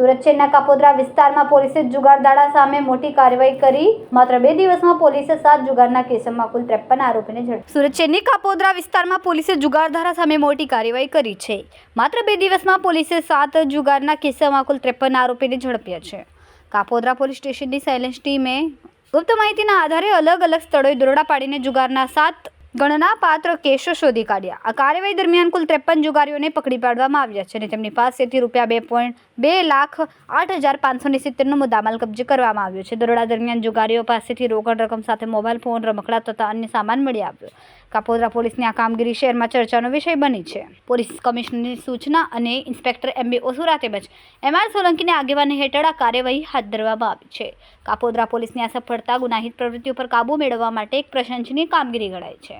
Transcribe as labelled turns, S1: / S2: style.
S1: સુરત શહેરના કાપોદ્રા વિસ્તારમાં પોલીસે જુગારદાડા સામે મોટી કાર્યવાહી કરી. માત્ર બે દિવસમાં પોલીસે સાત જુગારના કેસમાં કુલ ત્રેપન આરોપીને ઝડપી સુરત શહેરની કાપોદ્રા વિસ્તારમાં પોલીસે જુગારધારા સામે મોટી કાર્યવાહી કરી છે. માત્ર બે દિવસમાં પોલીસે સાત જુગારના કિસ્સામાં કુલ ત્રેપન આરોપીને ઝડપ્યા છે. કાપોદ્રા પોલીસ સ્ટેશનની સાયલેન્સ ટીમે ગુપ્ત માહિતીના આધારે અલગ અલગ સ્થળોએ દરોડા પાડીને જુગારના સાત ગણના પાત્ર કેસો શોધી કાઢ્યા. આ કાર્યવાહી દરમિયાન કુલ ત્રેપન જુગારીઓને પકડી પાડવામાં આવ્યા છે અને તેમની પાસેથી રૂપિયા બે પોઈન્ટ બે લાખ આઠ હજાર પાંચસો ને સિત્તેરનો મુદ્દામાલ કબજે કરવામાં આવ્યો છે. દરોડા દરમિયાન જુગારીઓ પાસેથી રોકડ રકમ સાથે મોબાઈલ, ફોન, રમકડા તથા અન્ય સામાન મળી આવ્યો. કાપોદ્રા પોલીસની આ કામગીરી શહેરમાં ચર્ચાનો વિષય બની છે. પોલીસ કમિશનરની સૂચના અને ઇન્સ્પેક્ટર એમ બી ઓસુરા તેમજ એમ આર સોલંકીની આગેવાની હેઠળ આ કાર્યવાહી હાથ ધરવામાં આવી છે. કાપોદ્રા પોલીસની આ સફળતા ગુનાહિત પ્રવૃત્તિઓ પર કાબૂ મેળવવા માટે એક પ્રશંસનીય કામગીરી ગણાય છે.